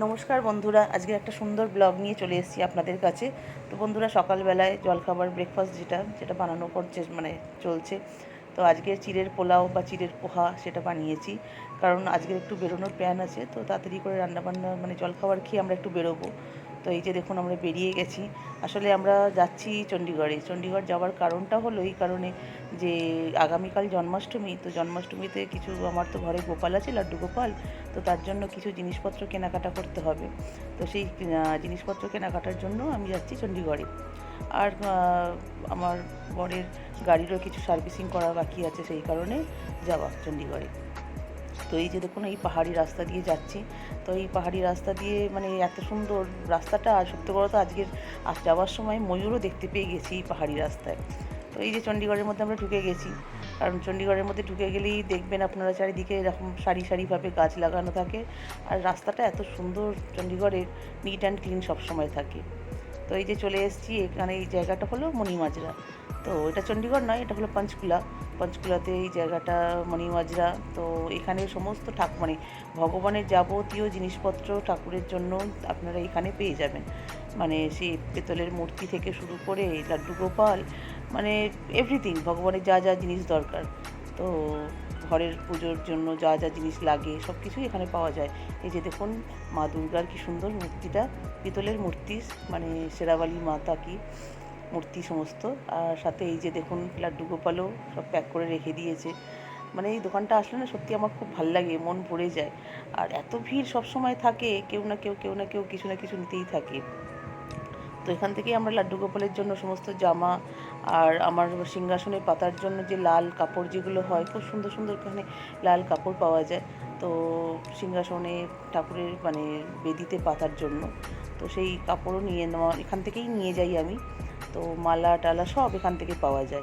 নমস্কার বন্ধুরা, আজকে একটা সুন্দর ব্লগ নিয়ে চলে এসেছি আপনাদের কাছে। তো বন্ধুরা, সকালবেলায় জলখাবার ব্রেকফাস্ট যেটা যেটা বানানো করছে মানে চলছে। তো আজকে চিড়ের পোলাও বা চিড়ের পোহা সেটা বানিয়েছি। কারণ আজকে একটু বেরোনোর প্ল্যান আছে, তো তাড়াতাড়ি করে রান্নাবান্না মানে জলখাবার খেয়ে আমরা একটু বেরোবো। তো এই যে দেখুন আমরা বেরিয়ে গেছি। আসলে আমরা যাচ্ছি চণ্ডীগড়ে। চণ্ডীগড় যাওয়ার কারণটা হলো এই কারণে যে আগামীকাল জন্মাষ্টমী, তো জন্মাষ্টমীতে কিছু আমার তো ঘরে গোপাল আছে, লাড্ডু গোপাল, তো তার জন্য কিছু জিনিসপত্র কেনাকাটা করতে হবে। তো সেই জিনিসপত্র কেনাকাটার জন্য আমি যাচ্ছি চণ্ডীগড়ে। আর আমার বরের গাড়িরও কিছু সার্ভিসিং করা বাকি আছে সেই কারণে যাওয়া চণ্ডীগড়ে। তো এই যে দেখুন, এই পাহাড়ি রাস্তা দিয়ে যাচ্ছি। তো এই পাহাড়ি রাস্তা দিয়ে মানে এত সুন্দর রাস্তাটা, আর সত্যি কথা আজকের আজ যাওয়ার সময় ময়ূরও দেখতে পেয়ে গেছি এই পাহাড়ি রাস্তায়। তো এই যে চণ্ডীগড়ের মধ্যে আমরা ঢুকে গেছি। কারণ চণ্ডীগড়ের মধ্যে ঢুকে গেলেই দেখবেন আপনারা চারিদিকে এরকম সারি সারিভাবে গাছ লাগানো থাকে। আর রাস্তাটা এত সুন্দর, চণ্ডীগড়ের নিট অ্যান্ড ক্লিন সবসময় থাকে। তো এই যে চলে এসেছি, এখানে এই জায়গাটা হলো মণিমাজরা তো এটা চণ্ডীগড় নয়, এটা হলো পঞ্চকুলা পঞ্চকুলাতে এই জায়গাটা মণিমাজরা তো এখানে সমস্ত ঠাকুর মানে ভগবানের যাবতীয় জিনিসপত্র ঠাকুরের জন্য আপনারা এখানে পেয়ে যাবেন। মানে সেই পেতলের মূর্তি থেকে শুরু করে লাড্ডু গোপাল মানে এভরিথিং ভগবানের যা যা জিনিস দরকার। তো ঘরের পুজোর জন্য যা যা জিনিস লাগে, সব কিছুই এখানে পাওয়া যায়। এই যে দেখুন, মা দুর্গার কি সুন্দর মূর্তিটা, পিতলের মূর্তি মানে সেরাবালি মাতা কি মূর্তি সমস্ত। আর সাথে এই যে দেখুন, লাড্ডু গোপালও সব প্যাক করে রেখে দিয়েছে। মানে এই দোকানটা আসলে না সত্যি আমার খুব ভালো লাগে, মন ভরে যায়। আর এত ভিড় সব সময় থাকে, কেউ না কেউ কেউ না কেউ কিছু না কিছু নিতেই থাকে। তো এখান থেকেই আমরা লাড্ডু গোপালের জন্য সমস্ত জামা আর আমার সিংহাসনে পাতার জন্য যে লাল কাপড় যেগুলো হয়, খুব সুন্দর সুন্দর এখানে লাল কাপড় পাওয়া যায়। তো সিংহাসনে ঠাকুরের মানে বেদিতে পাতার জন্য। তো সেই কাপড়ও নিয়ে নেওয়া, এখান থেকেই নিয়ে যাই আমি। তো মালা টালা সব এখান থেকে পাওয়া যায়।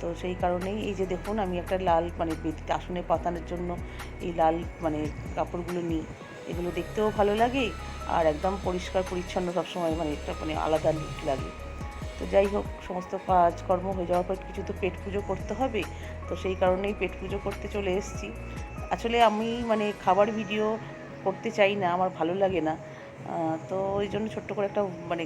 তো সেই কারণেই এই যে দেখুন, আমি একটা লাল মানে বেদিতে আসনে পাতানোর জন্য এই লাল মানে কাপড়গুলো নিই। এগুলো দেখতেও ভালো লাগে আর একদম পরিষ্কার পরিচ্ছন্ন সবসময় মানে একটা মানে আলাদা লুক লাগে। তো যাই হোক, সমস্ত কাজকর্ম হয়ে যাওয়ার পর কিছু তো পেট পুজো করতে হবে, তো সেই কারণেই পেট পুজো করতে চলে এসেছি। আসলে আমি মানে খাবার ভিডিও করতে চাই না, আমার ভালো লাগে না। তো ওই জন্য ছোট্ট করে একটা মানে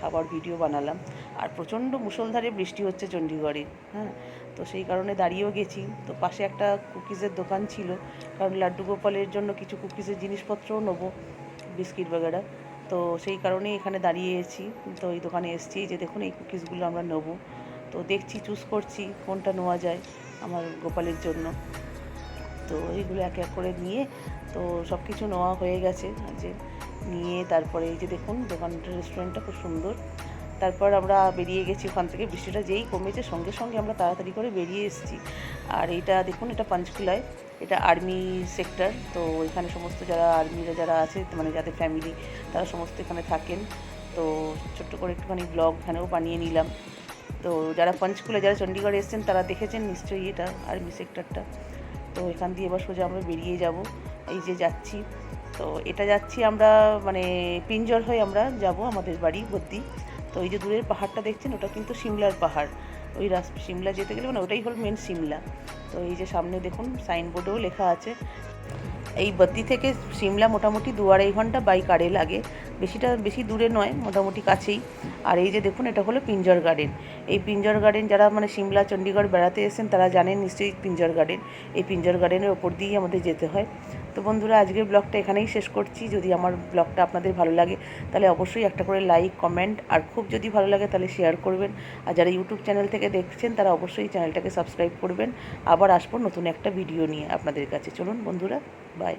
খাবার ভিডিও বানালাম। আর প্রচণ্ড মুষলধারে বৃষ্টি হচ্ছে চণ্ডীগড়ে হ্যাঁ? তো সেই কারণে দাঁড়িয়েও গেছি। তো পাশে একটা কুকিজের দোকান ছিল, কারণ লাড্ডু গোপালের জন্য কিছু কুকিজের জিনিসপত্রও নেব, বিস্কিট বগেরা। তো সেই কারণেই এখানে দাঁড়িয়েছি তো এই দোকানে এসেছি যে দেখুন, এই কুকিজগুলো আমরা নেব। তো দেখছি, চুজ করছি কোনটা নেওয়া যায় আমার গোপালের জন্য। তো এইগুলো এক এক করে নিয়ে, তো সব কিছু নেওয়া হয়ে গেছে। যে নিয়ে তারপরে এই যে দেখুন দোকানটা রেস্টুরেন্টটা খুব সুন্দর। তারপর আমরা বেরিয়ে গেছি ওখান থেকে। বৃষ্টিটা যেই কমেছে, সঙ্গে সঙ্গে আমরা তাড়াতাড়ি করে বেরিয়ে এসেছি। আর এইটা দেখুন, এটা পাঞ্চকুলায়। এটা আর্মি সেক্টর তো এখানে সমস্ত যারা আর্মিরা যারা আছে মানে যাদের ফ্যামিলি তারা সমস্ত এখানে থাকেন। তো ছোট্ট করে একটুখানি ব্লগ এখানেও বানিয়ে নিলাম। তো যারা পঞ্চকুলা যারা চণ্ডীগড় এসেছেন, তারা দেখেছেন নিশ্চয়ই এটা আর্মি সেক্টরটা তো এখান দিয়ে এবার সোজা আমরা বেরিয়ে যাব, এই যে যাচ্ছি। তো এটা যাচ্ছি আমরা মানে পিঞ্জর হয়ে আমরা যাব আমাদের বাড়ি বদ্দি তো এই যে দূরের পাহাড়টা দেখছেন, ওটা কিন্তু সিমলার পাহাড়। ওই রাস, সিমলা যেতে গেলে মানে ওটাই হল মেন সিমলা। তো এই যে সামনে দেখুন সাইনবোর্ডেও লেখা আছে। এই বদ্দি থেকে সিমলা মোটামুটি দু আড়াই ঘণ্টা বাই কারে লাগে। বেশিটা, বেশি দূরে নয়, মোটামুটি কাছেই। আর এই যে দেখুন, এটা হলো পিঞ্জর গার্ডেন এই পিঞ্জর গার্ডেন যারা মানে সিমলা চণ্ডীগড় বেড়াতে এসেছেন, তারা জানেন নিশ্চয়ই পিঞ্জর গার্ডেন এই পিঞ্জর গার্ডেনের ওপর দিয়েই আমাদের যেতে হয়। তো বন্ধুরা, আজকের ব্লগটা এখানেই শেষ করছি। যদি আমার ব্লগটা আপনাদের ভালো লাগে, তাহলে অবশ্যই একটা করে লাইক কমেন্ট আর খুব যদি ভালো লাগে, তাহলে শেয়ার করবেন। আর যারা ইউটিউব চ্যানেল থেকে দেখছেন, তারা অবশ্যই চ্যানেলটাকে সাবস্ক্রাইব করবেন। আবার আসব নতুন একটা ভিডিও নিয়ে আপনাদের কাছে। চলুন বন্ধুরা বাই